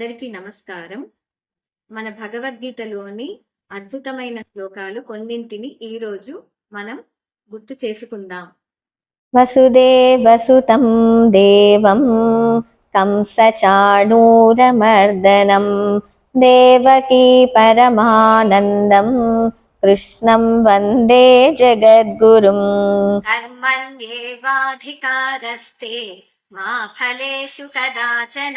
అందరికీ నమస్కారం. మన భగవద్గీతలోని అద్భుతమైన శ్లోకాలు కొన్నింటిని ఈరోజు మనం గుర్తు చేసుకుందాం. వసుదేవసుతం దేవం కంసచాణూరమర్దనం దేవకీ పరమానందం కృష్ణం వందే జగద్గురుం. కర్మణ్యేవాధికారస్తే मा फलेषु कदाचन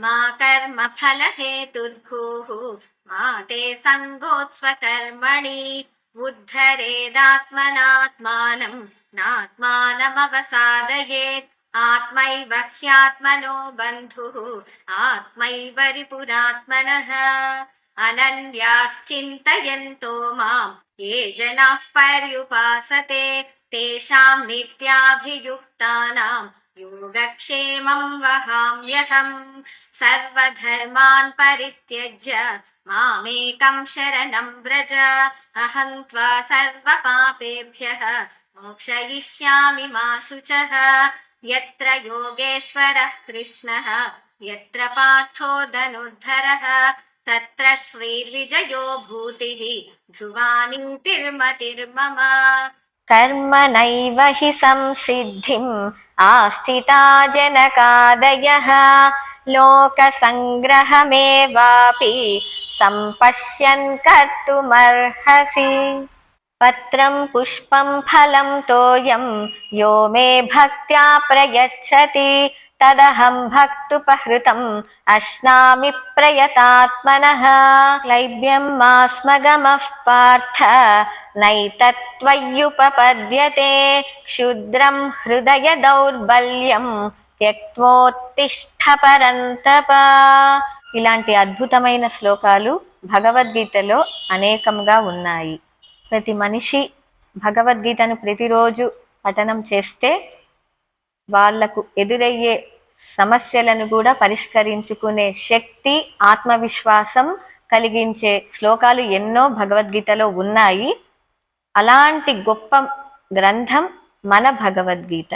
मा कर्मफलहेतुर्भूः मा ते सङ्गोत्स्वकर्मणि उद्धरेदात्मनात्मानम् नात्मानमवसादयेत्। आत्मैव ह्यात्मनो बन्धुः। आत्मैवरिपुरात्मनः अनन्याश्चिन्तयन्तो माम्। ये जनाः पर्युपासते। तेषाम् नित्याभियुक्तानाम्। योगक्षेमं वहाम्यहं सर्वधर्मान् परित्यज्य मामेकं शरणं व्रज। अहं त्वा सर्वपापेभ्यः मोक्षयिष्यामि मा शुचः। यत्र योगेश्वरः कृष्णः, यत्र पार्थो धनुर्धरः, तत्र श्रीर्विजयो भूतिः। ध्रुवानीतिर्मतिर्मम। ధ్రువా నీతిర్మతిర్మమ కర్మణైవ హి సంసిద్ధిం ఆస్థితా జనకాదయः లోకసంగ్రహమేవాపి సంపశ్యన్ కర్తుమర్హసి పత్రం పుష్పం ఫలం తోయం యో మే భక్త్యా ప్రయచ్చతి తదహం భక్తుపహృతం అశ్నామి ప్రయతాత్మన. క్లైబ్యం మాస్మగమః పార్థ నైతత్వయ్యుపపద్యతే క్షుద్రం హృదయ దౌర్బల్యం త్యక్వోత్తిష్ట పరంతప ఇలాంటి అద్భుతమైన శ్లోకాలు భగవద్గీతలో అనేకంగా ఉన్నాయి. ప్రతి మనిషి భగవద్గీతను ప్రతిరోజు పఠనం చేస్తే వాళ్ళకు ఎదురయ్యే సమస్యలను కూడా పరిష్కరించుకునే శక్తి ఆత్మవిశ్వాసం కలిగించే శ్లోకాలు ఎన్నో భగవద్గీతలో ఉన్నాయి. అలాంటి గొప్ప గ్రంథం మన భగవద్గీత.